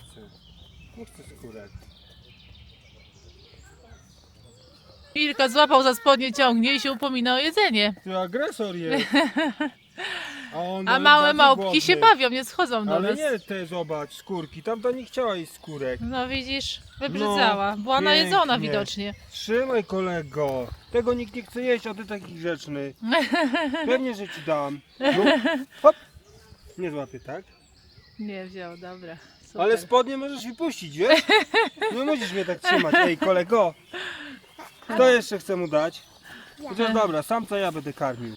chcę. Nie chcę skórek. Wilka złapał za spodnie, ciągnie i się upomina o jedzenie. Ty agresor jest. A, on A małe bardzo małpki głodny. się bawią, nie schodzą do Ale nas. nie te, zobacz, skórki. Tamta nie chciała jeść skórek. No widzisz, wybrzydzała. Była pięknie. najedzona widocznie. Trzymaj kolego. Tego nikt nie chce jeść, a ty taki grzeczny. Pewnie, że ci dam. No, hop. Nie złapię, tak? Nie wziął, dobra. Super. Ale spodnie możesz mi puścić, wiesz? Nie musisz mnie tak trzymać. Ej, kolego. Kto jeszcze chce mu dać? Chociaż dobra, sam co ja będę karmił.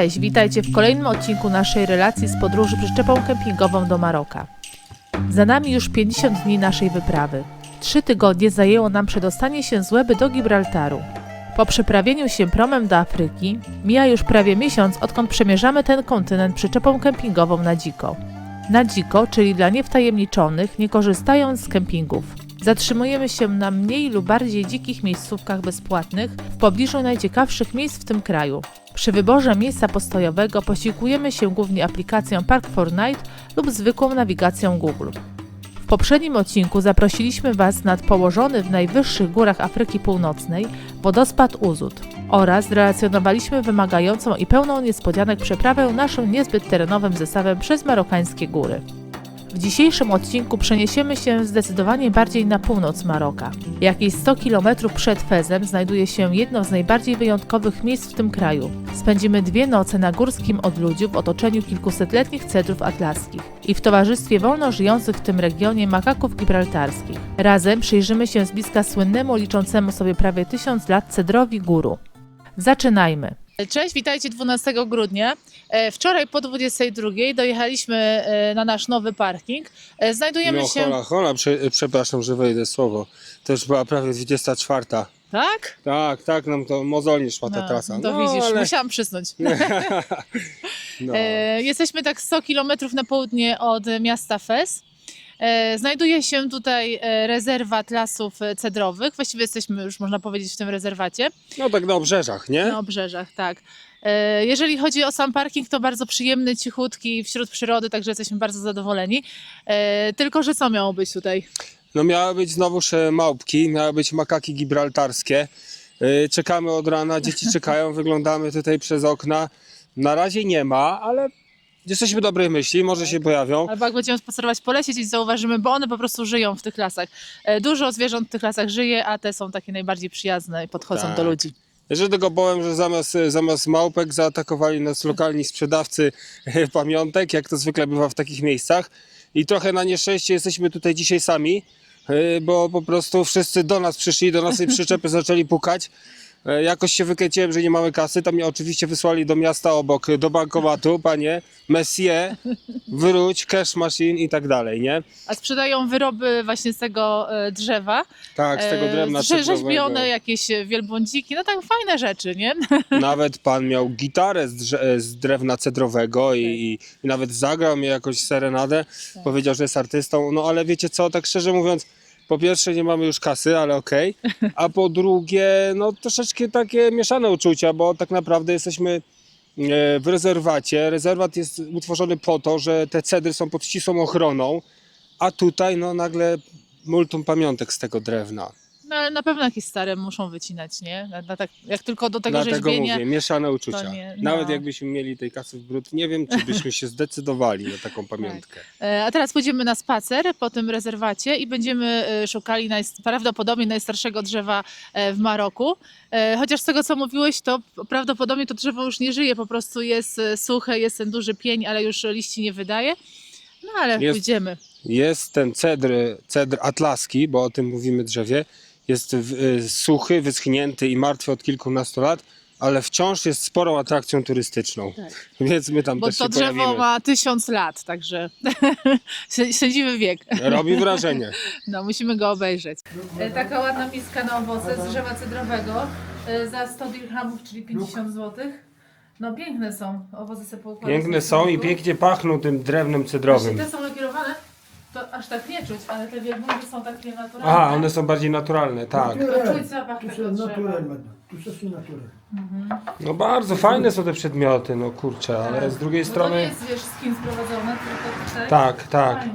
Cześć, witajcie w kolejnym odcinku naszej relacji z podróży przyczepą kempingową do Maroka. Za nami już 50 dni naszej wyprawy. Trzy tygodnie zajęło nam przedostanie się z Łeby do Gibraltaru. Po przeprawieniu się promem do Afryki mija już prawie miesiąc, odkąd przemierzamy ten kontynent przyczepą kempingową na dziko. Na dziko, czyli dla niewtajemniczonych, nie korzystając z kempingów. Zatrzymujemy się na mniej lub bardziej dzikich miejscówkach bezpłatnych w pobliżu najciekawszych miejsc w tym kraju. Przy wyborze miejsca postojowego posiłkujemy się głównie aplikacją Park4Night lub zwykłą nawigacją Google. W poprzednim odcinku zaprosiliśmy Was nad położony w najwyższych górach Afryki Północnej wodospad Uzud oraz zrelacjonowaliśmy wymagającą i pełną niespodzianek przeprawę naszym niezbyt terenowym zestawem przez marokańskie góry. W dzisiejszym odcinku przeniesiemy się zdecydowanie bardziej na północ Maroka. Jakieś 100 km przed Fezem znajduje się jedno z najbardziej wyjątkowych miejsc w tym kraju. Spędzimy dwie noce na górskim odludziu w otoczeniu kilkusetletnich cedrów atlaskich i w towarzystwie wolno żyjących w tym regionie makaków gibraltarskich. Razem przyjrzymy się z bliska słynnemu, liczącemu sobie prawie tysiąc lat cedrowi góru. Zaczynajmy. Cześć, witajcie 12 grudnia. E, Wczoraj po 22 dojechaliśmy e, na nasz nowy parking. E, Znajdujemy No się. hola, hola, prze, przepraszam, że wejdę słowo. To już była prawie 24. Tak? Tak, tak, nam to mozolnie szła ta No, trasa. To no, widzisz, ale... musiałam przysnąć. no. E, jesteśmy tak 100 km na południe od miasta Fez. E, znajduje się tutaj e, rezerwat lasów e, cedrowych. Właściwie jesteśmy już, można powiedzieć, w tym rezerwacie. no tak na obrzeżach, nie? Na obrzeżach, tak. Jeżeli chodzi o sam parking, to bardzo przyjemny, cichutki, wśród przyrody, także jesteśmy bardzo zadowoleni. Tylko, że co miało być tutaj? No miały być znowuż małpki, miały być makaki gibraltarskie. Czekamy od rana, dzieci czekają, wyglądamy tutaj przez okna. Na razie nie ma, ale jesteśmy dobrej myśli, może się pojawią. Albo jak będziemy spacerować po lesie, gdzieś zauważymy, bo one po prostu żyją w tych lasach. E, Dużo zwierząt w tych lasach żyje, a te są takie najbardziej przyjazne i podchodzą Tak. do ludzi. Jeszcze tego bołem, że zamiast, zamiast małpek zaatakowali nas lokalni sprzedawcy e, pamiątek, jak to zwykle bywa w takich miejscach. I trochę na nieszczęście jesteśmy tutaj dzisiaj sami, e, bo po prostu wszyscy do nas przyszli, do naszej przyczepy zaczęli pukać. E, Jakoś się wykręciłem, że nie mamy kasy. Tam mnie oczywiście wysłali do miasta obok, e, do bankomatu, panie, Messie, wróć, cash machine i tak dalej, nie? A sprzedają wyroby właśnie z tego e, drzewa. Tak, z tego E, drewna cedrowego. Rzeźbione jakieś e, wielbłądziki, no tak fajne rzeczy, nie? Nawet pan miał gitarę z, drze- z drewna cedrowego i, i, i nawet zagrał mi jakąś serenadę. Tak. Powiedział, że jest artystą. No ale wiecie co, tak szczerze mówiąc, po pierwsze nie mamy już kasy, ale okej. A po drugie, no troszeczkę takie mieszane uczucia, bo tak naprawdę jesteśmy e, w rezerwacie. Rezerwat jest utworzony po to, że te cedry są pod ścisłą ochroną, a tutaj no nagle multum pamiątek z tego drewna. No ale na pewno jakieś stare muszą wycinać, nie? Na, na tak, jak tylko do tego Dlatego rzeźbienia. mówię, mieszane uczucia. nie- no. Nawet jakbyśmy mieli tej kasy w brud, nie wiem, czy byśmy się zdecydowali na taką pamiątkę. E, A teraz pójdziemy na spacer po tym rezerwacie i będziemy e, szukali prawdopodobnie najstarszego drzewa e, w Maroku. E, Chociaż z tego, co mówiłeś, to p- prawdopodobnie to drzewo już nie żyje, po prostu jest e, suche, jest ten duży pień, ale już liści nie wydaje. No ale Jest- pójdziemy. Jest ten cedr, cedr atlaski, bo o tym mówimy drzewie. Jest y, suchy, wyschnięty i martwy od kilkunastu lat, ale wciąż jest sporą atrakcją turystyczną. Tak. Więc my tam Bo też to się drzewo pojawimy. ma tysiąc lat, także sę- sędziwy wiek. Robi wrażenie. No, musimy go obejrzeć. E, Taka ładna miska na owoce z drzewa cedrowego e, za 100 dirhamów, czyli 50 zł. No piękne są, owoce sobie poukładać. Piękne są i pięknie pachną tym drewnem Właśnie cedrowym. te są lakierowane, to aż tak nie czuć, ale te wielbłądy są takie naturalne. Aha, one są bardziej naturalne, tak. To czuć zapach Tout tego ça drzewa. naturel maintenant. Tout ça c'est naturel. No bardzo fajne są te przedmioty, no kurczę, ale z drugiej Bo to nie strony... jest, wiesz, z Chin sprowadzone, tylko tutaj. Tak, tak. Fajnie.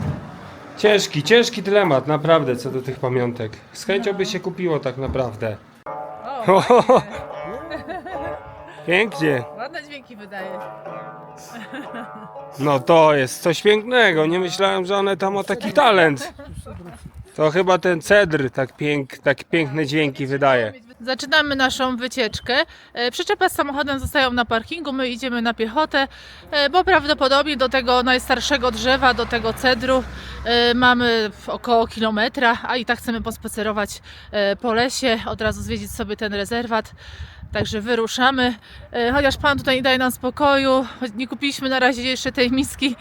Ciężki, ciężki dylemat, naprawdę, co do tych pamiątek. Z chęcią by się kupiło tak naprawdę. O, Pięknie. ładne dźwięki wydaje. No to jest coś pięknego. Nie myślałem, że one tam ma taki talent. To chyba ten cedr tak, pięk, tak piękne dźwięki wydaje. Zaczynamy naszą wycieczkę. E, Przyczepa z samochodem zostają na parkingu, my idziemy na piechotę, e, bo prawdopodobnie do tego najstarszego drzewa, do tego cedru e, mamy około kilometra, a i tak chcemy pospacerować e, po lesie, od razu zwiedzić sobie ten rezerwat. Także wyruszamy. E, Chociaż pan tutaj nie daje nam spokoju, choć nie kupiliśmy na razie jeszcze tej miski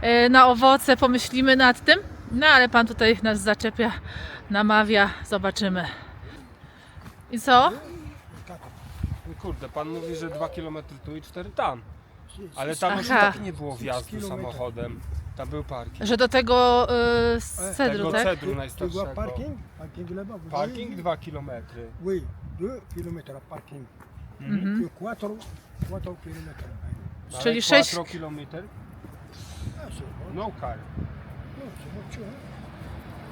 e, na owoce, pomyślimy nad tym. No ale pan tutaj nas zaczepia, namawia, zobaczymy. I co? Kurde, pan mówi, że 2 km tu i 4 tam. Ale tam już i Aha. tak nie było wjazdu samochodem. Tam był parking. Że do tego y, z cedru, Tego tak? cedru Tu vois najstarszego. parking, parking là-bas. vous Parking voyez 2 km. Oui, 2 km à parking. Mhm. Que 4, 4 km. Czyli sześć- 4 km. No car. Bon, tu vois.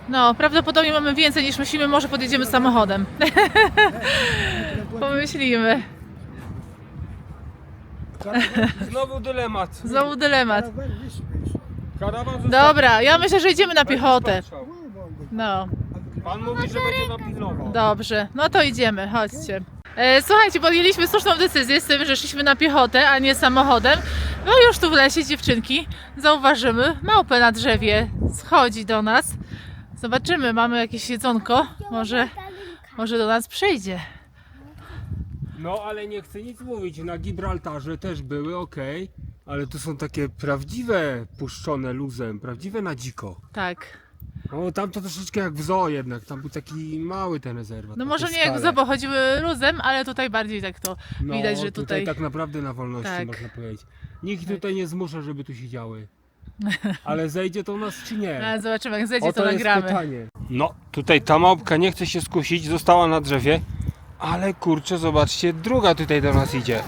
No, prawdopodobnie mamy więcej niż myślimy, może podjedziemy samochodem. Pomyślimy. Znowu dylemat. Znowu dylemat. Karawan został- Dobra, ja myślę, że idziemy na piechotę. No, Pan mówi, że będzie nam pilnował. dobrze. No to idziemy, chodźcie. E, Słuchajcie, podjęliśmy słuszną decyzję z tym, że szliśmy na piechotę, a nie samochodem. No już tu w lesie dziewczynki zauważymy małpę na drzewie. Schodzi do nas. Zobaczymy, mamy jakieś jedzonko. Może, może do nas przyjdzie. No ale nie chcę nic mówić, na Gibraltarze też były, okej, ale to są takie prawdziwe puszczone luzem, prawdziwe na dziko. Tak. No tam to troszeczkę jak w zoo jednak, tam był taki mały ten rezerwat. No może nie jak skale. za, bo chodziły luzem, ale tutaj bardziej tak to no, widać, że tutaj... tak naprawdę na wolności Tak. można powiedzieć. Nikt tutaj nie zmusza, żeby tu siedziały. Ale zejdzie to u nas czy nie? Ale zobaczymy, jak zejdzie, O to, nagramy. pytanie. No, tutaj ta małpka nie chce się skusić, została na drzewie, ale kurczę, zobaczcie, druga tutaj do nas idzie.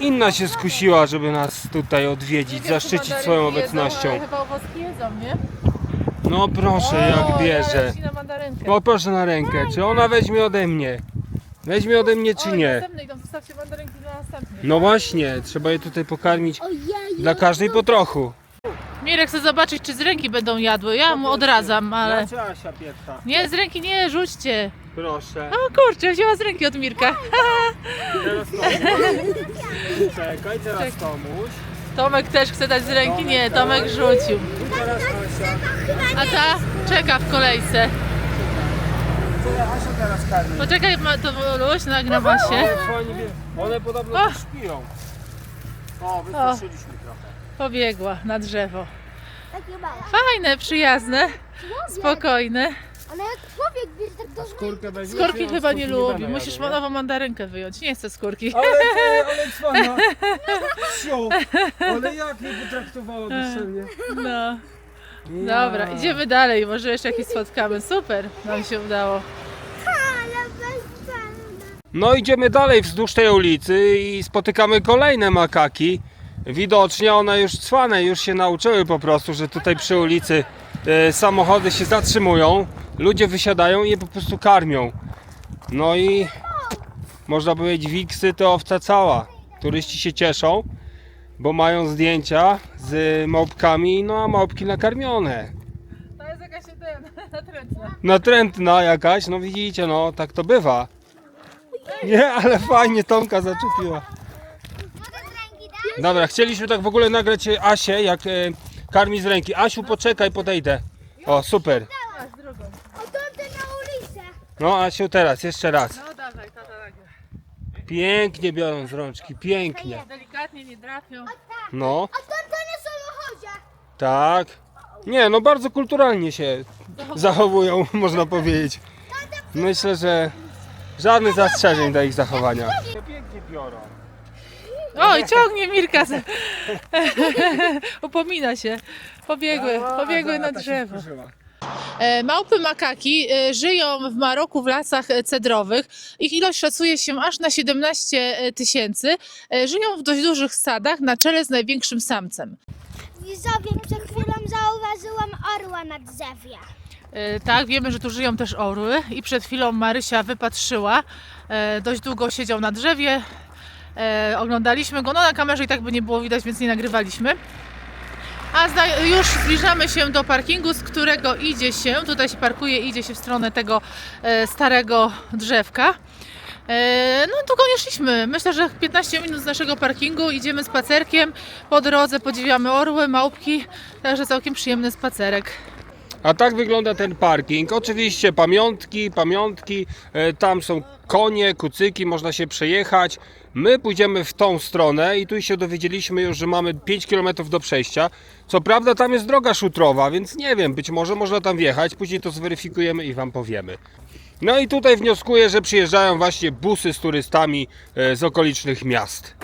Inna się skusiła, żeby nas tutaj odwiedzić, zaszczycić swoją obecnością. Chyba owocki jedzą, nie? No proszę, jak bierze. na mandarynkę. Poproszę na rękę, czy ona weźmie ode mnie? Weźmie ode mnie czy nie? Następne idą, zostawcie mandarynki dla następnych. No właśnie, trzeba je tutaj pokarmić dla każdej po trochu. Mirek chce zobaczyć, czy z ręki będą jadły. Ja mu odradzam, ale... Asia pierwsza. Nie, z ręki nie, rzućcie. Proszę. O kurczę, wzięła z ręki od Mirka. Teraz Tomuś. Czekaj, teraz Tomuś. Tomek też chce dać z ręki? Nie, Tomek rzucił. Teraz. A ta czeka w kolejce. Asia teraz karmi. Poczekaj, ma to Luś, nagrała się. Ale fajnie wie- One podobno O! śpią. O, wystraszyliśmy trochę. Pobiegła na drzewo. Takie małe. Fajne, przyjazne, spokojne. Ale jak człowiek bierze tak do Skórkę on chyba nie lubi. będę Musisz jadł, nie? nową mandarynkę wyjąć. Nie chcę skórki. Ale ty, ale cwana. Sio. Ale jak mnie potraktowała bezczelnie. No. Ja. Dobra, idziemy dalej. Może jeszcze jakieś spotkamy. Super, nam się udało. Ale. No idziemy dalej wzdłuż tej ulicy i spotykamy kolejne makaki. Widocznie one już cwane, już się nauczyły po prostu, że tutaj przy ulicy e, samochody się zatrzymują, ludzie wysiadają i je po prostu karmią. No i można powiedzieć wiksy to owca cała. Turyści się cieszą, bo mają zdjęcia z małpkami, no a małpki nakarmione. To jest jakaś ten, natrętna. Natrętna jakaś, no widzicie, no tak to bywa. Nie, ale fajnie Tomka zaczepiła. Mogę z ręki dać? Dobra, chcieliśmy tak w ogóle nagrać e, Asię, jak e, karmi z ręki. Asiu, poczekaj, podejdę. O, super. Drugą. Na ulicę. No, Asiu, teraz, jeszcze raz. No dawaj, tata nagle. Pięknie biorą z rączki, pięknie. Delikatnie, nie drapią. No, na samochodzie. tak. Nie, no bardzo kulturalnie się zachowują, można powiedzieć. Myślę, że żadnych zastrzeżeń do ich zachowania. Pięknie biorą. Oj, ciągnie Mirka. z- Upomina się. Pobiegły, pobiegły na drzewo. E, Małpy makaki e, żyją w Maroku w lasach e, cedrowych. Ich ilość szacuje się aż na 17 tysięcy. E, Żyją w dość dużych stadach na czele z największym samcem. Widzowie, przed chwilą zauważyłam orła na drzewie. E, Tak, wiemy, że tu żyją też orły i przed chwilą Marysia wypatrzyła. E, Dość długo siedział na drzewie. E, Oglądaliśmy go, no na kamerze i tak by nie było widać, więc nie nagrywaliśmy. A już zbliżamy się do parkingu, z którego idzie się, tutaj się parkuje, idzie się w stronę tego e, starego drzewka. E, no długo nie szliśmy. Myślę, że 15 minut z naszego parkingu idziemy spacerkiem. Po drodze podziwiamy orły, małpki, także całkiem przyjemny spacerek. A tak wygląda ten parking. Oczywiście pamiątki, pamiątki, e, tam są konie, kucyki, można się przejechać. My pójdziemy w tą stronę i tu się dowiedzieliśmy już, że mamy 5 km do przejścia. Co prawda tam jest droga szutrowa, więc nie wiem, być może można tam wjechać, później to zweryfikujemy i Wam powiemy. No i tutaj wnioskuję, że przyjeżdżają właśnie busy z turystami e, z okolicznych miast.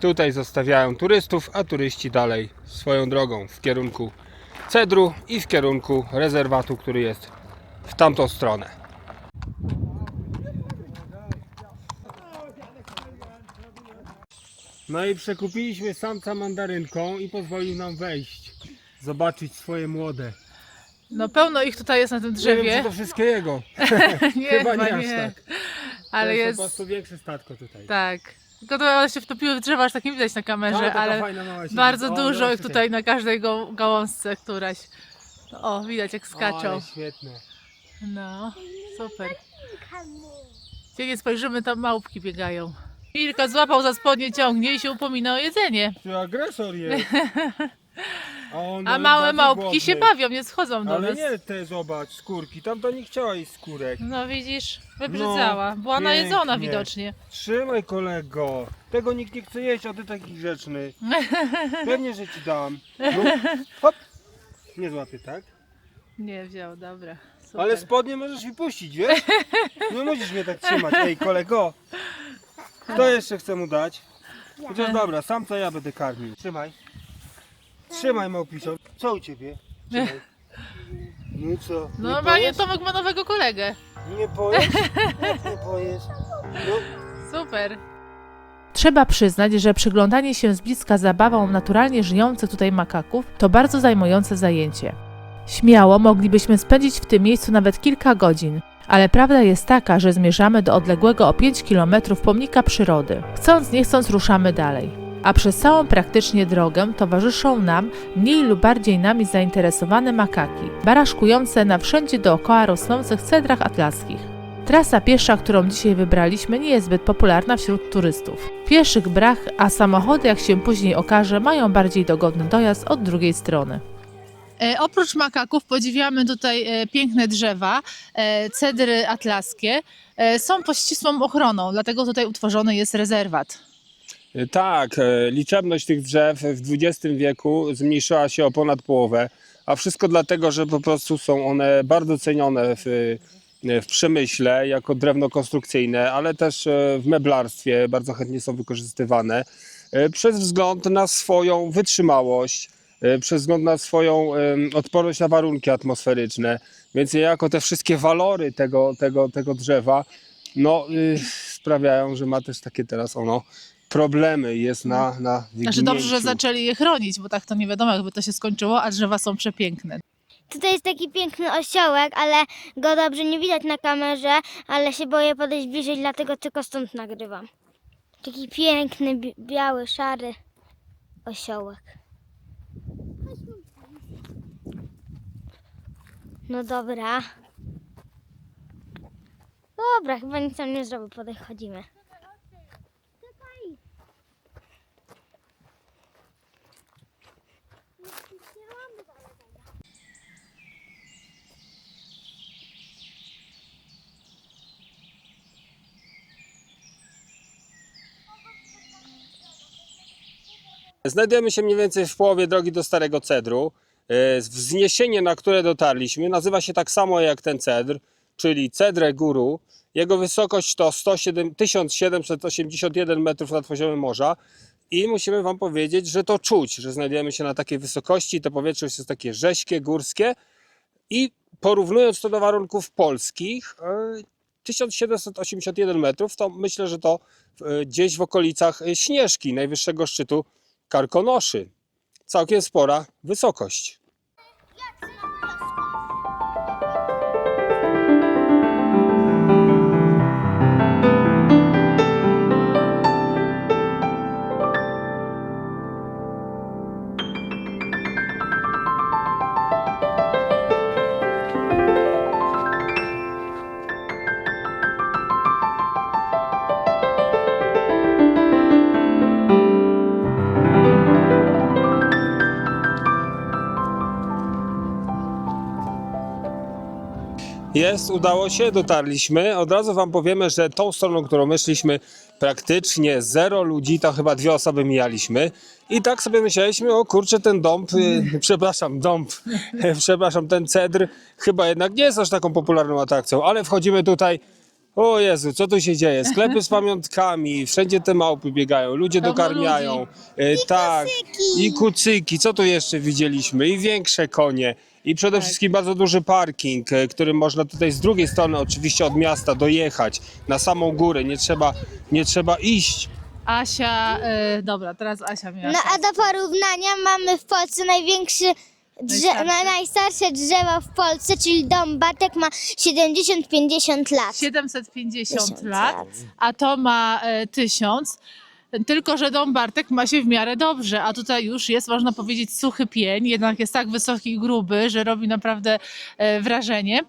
Tutaj zostawiają turystów, a turyści dalej swoją drogą w kierunku cedru i w kierunku rezerwatu, który jest w tamtą stronę. No i przekupiliśmy samca mandarynką i pozwolił nam wejść, zobaczyć swoje młode. No pełno ich tutaj jest na tym Nie wiem, drzewie. czy to wszystkie jego. nie, Chyba nie aż tak. Ale to jest. po prostu większe statko tutaj. Tak. Tylko to one się wtopiły w drzewo, aż tak nie widać na kamerze, A, taka ale fajna mała bardzo O, dużo zobacz ich tutaj na każdej go- gałązce któraś. O, widać jak skaczą. Ale świetne. No, super. Gdzie nie spojrzymy, tam małpki biegają. Mirka złapał za spodnie, ciągnie i się upomina o jedzenie. Ty agresor jest. A, on A małe bardzo małpki się głodny. bawią, nie schodzą do Ale nas. nie te, zobacz, skórki. Tam to nie chciała jej skórek. No widzisz, wybrzydzała. Była pięknie. najedzona widocznie. Trzymaj kolego. Tego nikt nie chce jeść, a ty taki grzeczny. Pewnie, że ci dam. No, hop. Nie złapię, tak? Nie wziął, dobra. Super. Ale spodnie możesz mi puścić, wiesz? Nie musisz mnie tak trzymać. Ej, kolego. Kto jeszcze chce mu dać? Chociaż dobra, sam co ja będę karmił. Trzymaj. Trzymaj, małpisio. Co u ciebie? Trzymaj. No co? Nie Normalnie pojesz? Tomek ma nowego kolegę. Nie pojesz? Jak nie pojesz? No. Super. Trzeba przyznać, że przyglądanie się z bliska zabawom naturalnie żyjących tutaj makaków to bardzo zajmujące zajęcie. Śmiało moglibyśmy spędzić w tym miejscu nawet kilka godzin, ale prawda jest taka, że zmierzamy do odległego o 5 km pomnika przyrody. Chcąc nie chcąc ruszamy dalej. A przez całą praktycznie drogę towarzyszą nam mniej lub bardziej nami zainteresowane makaki, baraszkujące na wszędzie dookoła rosnących cedrach atlaskich. Trasa piesza, którą dzisiaj wybraliśmy, nie jest zbyt popularna wśród turystów. Pieszych brak, a samochody, jak się później okaże, mają bardziej dogodny dojazd od drugiej strony. E, oprócz makaków podziwiamy tutaj e, piękne drzewa, e, cedry atlaskie. Są pod ścisłą ochroną, dlatego tutaj utworzony jest rezerwat. Tak, liczebność tych drzew w XX wieku zmniejszyła się o ponad połowę, a wszystko dlatego, że po prostu są one bardzo cenione w, w przemyśle jako drewno konstrukcyjne, ale też w meblarstwie bardzo chętnie są wykorzystywane przez wzgląd na swoją wytrzymałość, przez wzgląd na swoją odporność na warunki atmosferyczne, więc jako te wszystkie walory tego, tego, tego drzewa no, y, sprawiają, że ma też takie teraz ono problemy i jest na, na Znaczy dobrze, że zaczęli je chronić, bo tak to nie wiadomo, jakby to się skończyło, a drzewa są przepiękne. Tutaj jest taki piękny osiołek, ale go dobrze nie widać na kamerze, ale się boję podejść bliżej, dlatego tylko stąd nagrywam. Taki piękny, bi- biały, szary osiołek. No dobra. Dobra, chyba nic tam nie zrobię, podchodzimy. Znajdujemy się mniej więcej w połowie drogi do Starego Cedru. E, Wzniesienie, na które dotarliśmy, nazywa się tak samo jak ten cedr. czyli Cedrę Guru. Jego wysokość to 107, 1781 metrów nad poziomem morza. I musimy Wam powiedzieć, że to czuć, że znajdujemy się na takiej wysokości. To powietrze jest takie rześkie, górskie. I porównując to do warunków polskich, e, 1781 metrów, to myślę, że to e, gdzieś w okolicach e, Śnieżki, najwyższego szczytu Karkonoszy. Całkiem spora wysokość. Jest, udało się, dotarliśmy. Od razu Wam powiemy, że tą stroną, którą my szliśmy, praktycznie zero ludzi, to chyba dwie osoby mijaliśmy. I tak sobie myśleliśmy, o kurczę, ten dąb, y, przepraszam, dąb, przepraszam, ten cedr chyba jednak nie jest aż taką popularną atrakcją, ale wchodzimy tutaj. O Jezu, co tu się dzieje? Sklepy z pamiątkami, wszędzie te małpy biegają, ludzie Pełno dokarmiają. I tak, i kucyki, co tu jeszcze widzieliśmy? I większe konie. I przede wszystkim bardzo duży parking, e, którym można tutaj z drugiej strony oczywiście od miasta dojechać na samą górę. Nie trzeba, nie trzeba iść. Asia, e, dobra, teraz Asia miała. No a do porównania mamy w Polsce największy drze- Najstarsze. na- najstarsze drzewo w Polsce, czyli dom Batek ma 70-50 lat. 750 Tysiąc lat, lat. a to ma e, 1000. Tylko, że dom Bartek ma się w miarę dobrze, a tutaj już jest, można powiedzieć, suchy pień, jednak jest tak wysoki i gruby, że robi naprawdę e, wrażenie.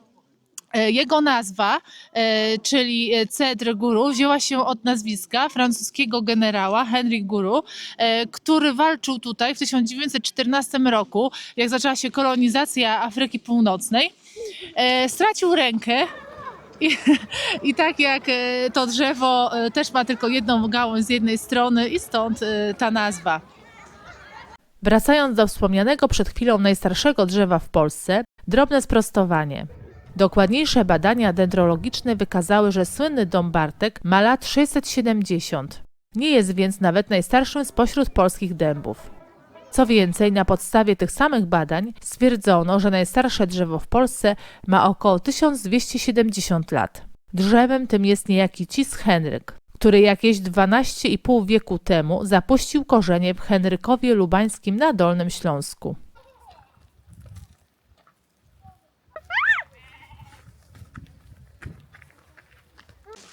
E, Jego nazwa, e, czyli Cedr Guru, wzięła się od nazwiska francuskiego generała Henry Guru, który walczył tutaj w 1914 roku, jak zaczęła się kolonizacja Afryki Północnej. Stracił rękę, i, I tak jak e, to drzewo e, też ma tylko jedną gałąź z jednej strony i stąd e, ta nazwa. Wracając do wspomnianego przed chwilą najstarszego drzewa w Polsce, drobne sprostowanie. Dokładniejsze badania dendrologiczne wykazały, że słynny dom Bartek ma lat 670. Nie jest więc nawet najstarszym spośród polskich dębów. Co więcej, na podstawie tych samych badań stwierdzono, że najstarsze drzewo w Polsce ma około 1270 lat. Drzewem tym jest niejaki Cis Henryk, który jakieś 12,5 wieku temu zapuścił korzenie w Henrykowie Lubańskim na Dolnym Śląsku.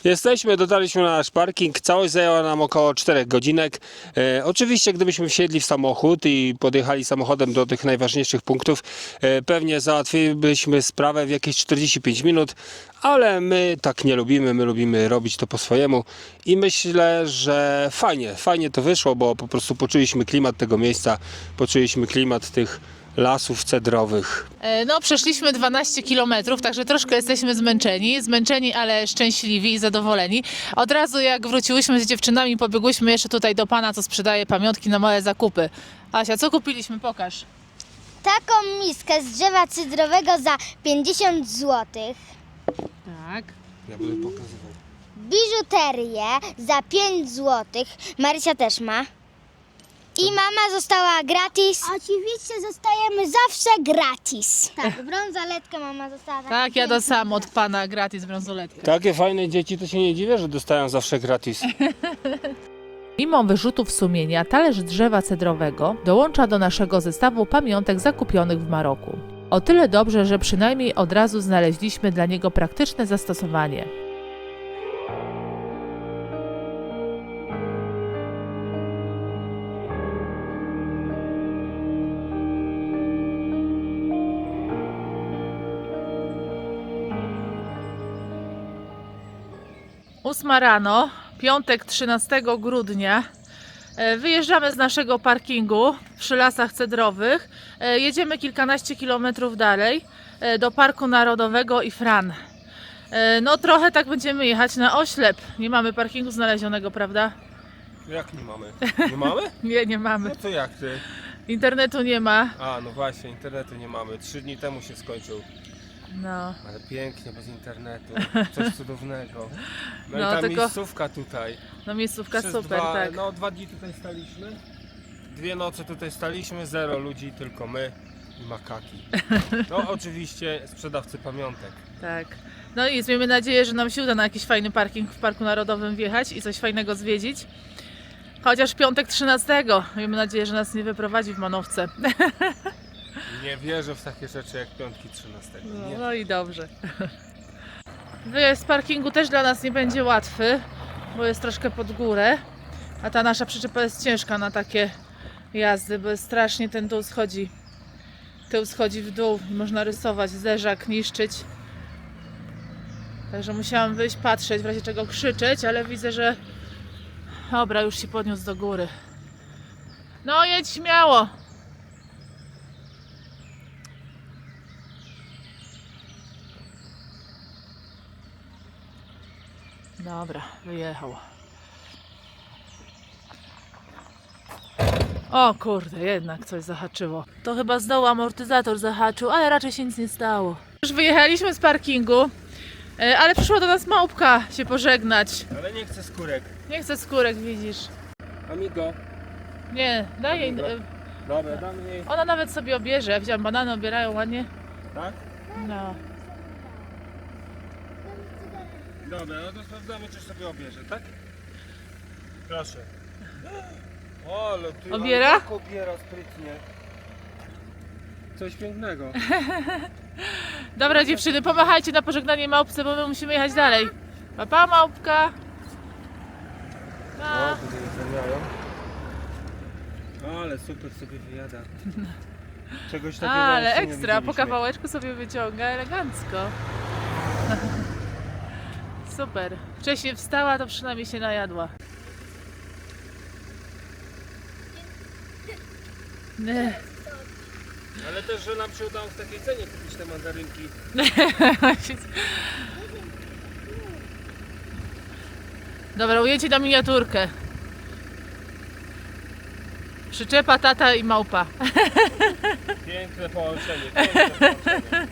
Jesteśmy, dotarliśmy na nasz parking. Całość zajęła nam około 4 godzinek. E, oczywiście, gdybyśmy wsiedli w samochód i podjechali samochodem do tych najważniejszych punktów, e, pewnie załatwilibyśmy sprawę w jakieś 45 minut, ale my tak nie lubimy. My lubimy robić to po swojemu i myślę, że fajnie, fajnie to wyszło, bo po prostu poczuliśmy klimat tego miejsca, poczuliśmy klimat tych lasów cedrowych. No, przeszliśmy 12 kilometrów, także troszkę jesteśmy zmęczeni. Zmęczeni, ale szczęśliwi i zadowoleni. Od razu jak wróciłyśmy z dziewczynami, pobiegłyśmy jeszcze tutaj do pana, co sprzedaje pamiątki na małe zakupy. Asia, co kupiliśmy? Pokaż. Taką miskę z drzewa cydrowego za 50 zł. Tak. Ja będę pokazywał. Biżuterię za 5 zł. Marysia też ma. I mama została gratis. Oczywiście zostajemy zawsze gratis. Tak, brązoletkę mama została za Tak, ja dostałam od pana gratis brązoletkę. Takie fajne dzieci to się nie dziwię, że dostają zawsze gratis. Mimo wyrzutów sumienia, talerz drzewa cedrowego dołącza do naszego zestawu pamiątek zakupionych w Maroku. O tyle dobrze, że przynajmniej od razu znaleźliśmy dla niego praktyczne zastosowanie. Ósma rano, piątek 13 grudnia. E, Wyjeżdżamy z naszego parkingu przy lasach cedrowych. E, Jedziemy kilkanaście kilometrów dalej e, do Parku Narodowego i Fran. No trochę tak będziemy jechać na oślep. Nie mamy parkingu znalezionego, prawda? Jak nie mamy? Nie mamy? Nie, nie mamy. No to jak ty? Internetu nie ma. A, no właśnie, internetu nie mamy. Trzy dni temu się skończył. No, Ale pięknie, bez internetu, coś cudownego. No, No, i ta tylko- miejscówka tutaj. no miejscówka Przez super, dwa, tak. No dwa dni tutaj staliśmy. Dwie noce tutaj staliśmy, zero ludzi, tylko my i makaki. No oczywiście sprzedawcy pamiątek. Tak. No i miejmy nadzieję, że nam się uda na jakiś fajny parking w Parku Narodowym wjechać i coś fajnego zwiedzić. Chociaż piątek 13. Miejmy nadzieję, że nas nie wyprowadzi w manowce. Nie wierzę w takie rzeczy jak piątki 13. No, Nie. no i dobrze. Wyjazd z parkingu też dla nas nie będzie łatwy, bo jest troszkę pod górę. A ta nasza przyczepa jest ciężka na takie jazdy, bo jest strasznie ten dół schodzi. Tył schodzi w dół i można rysować, zderzak, niszczyć. Także musiałam wyjść, patrzeć, w razie czego krzyczeć, ale widzę, że dobra, już się podniósł do góry. No jedź śmiało. Dobra, wyjechał. O kurde, jednak coś zahaczyło. To chyba z dołu amortyzator zahaczył, ale raczej się nic nie stało. Już wyjechaliśmy z parkingu, e, ale przyszła do nas małpka się pożegnać. Ale nie chcę skórek. Nie chcę skórek, widzisz. Amigo. Nie, daj jej. Dobra. e, Dobra, dam jej. Ona nawet sobie obierze. Ja widziałam, banany obierają ładnie. Tak? No. Dobra, no to sprawdzamy, czy sobie obierze, tak? Proszę. O, ale ty Obiera? ale tak obiera sprytnie. Coś pięknego. Dobra dziewczyny, pomachajcie na pożegnanie małpce, bo my musimy jechać dalej. Papa małpka. O, Pa. tutaj zamiają. Ale super sobie wyjada. Czegoś takiego Ale jeszcze nie ekstra, po widzieliśmy. kawałeczku sobie wyciąga elegancko. Super. Wcześniej wstała, to przynajmniej się najadła. Nie. Ale też, że nam się udało w takiej cenie kupić te mandarynki. Dobra, ujęcie na miniaturkę. Przyczepa, tata i małpa. Piękne połączenie, piękne połączenie.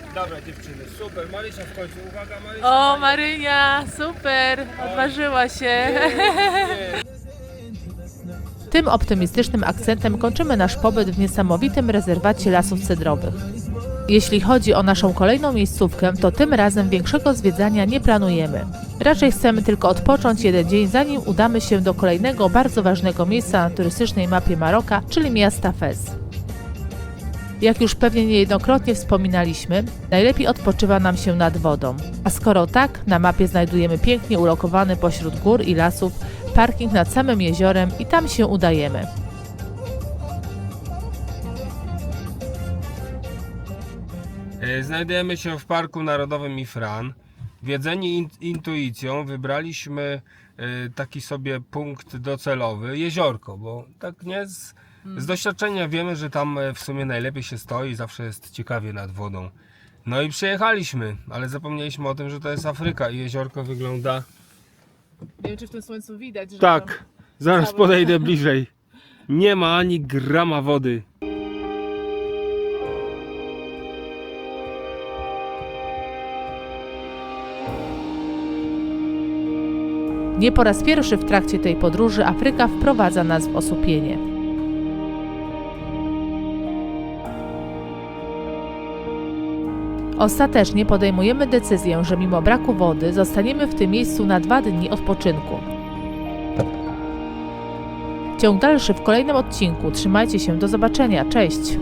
Dobra dziewczyny, super. Marysia w końcu, uwaga Marysia. O. Marynia, super, odważyła się. Tym optymistycznym akcentem kończymy nasz pobyt w niesamowitym rezerwacie lasów cedrowych. Jeśli chodzi o naszą kolejną miejscówkę, to tym razem większego zwiedzania nie planujemy. Raczej chcemy tylko odpocząć jeden dzień, zanim udamy się do kolejnego bardzo ważnego miejsca na turystycznej mapie Maroka, czyli miasta Fez. Jak już pewnie niejednokrotnie wspominaliśmy, najlepiej odpoczywa nam się nad wodą. A skoro tak, na mapie znajdujemy pięknie ulokowany pośród gór i lasów parking nad samym jeziorem i tam się udajemy. E, Znajdujemy się w Parku Narodowym Ifran. Wiedzeni in, intuicją wybraliśmy e, taki sobie punkt docelowy, jeziorko, bo tak nie z, z doświadczenia wiemy, że tam e, w sumie najlepiej się stoi, zawsze jest ciekawie nad wodą. No i przyjechaliśmy, ale zapomnieliśmy o tym, że to jest Afryka i jeziorko wygląda... Nie wiem, czy w tym słońcu widać, że Tak, zaraz Cały- podejdę bliżej. Nie ma ani grama wody. Nie po raz pierwszy w trakcie tej podróży Afryka wprowadza nas w osłupienie. Ostatecznie podejmujemy decyzję, że mimo braku wody zostaniemy w tym miejscu na dwa dni odpoczynku. Ciąg dalszy w kolejnym odcinku. Trzymajcie się, do zobaczenia, cześć!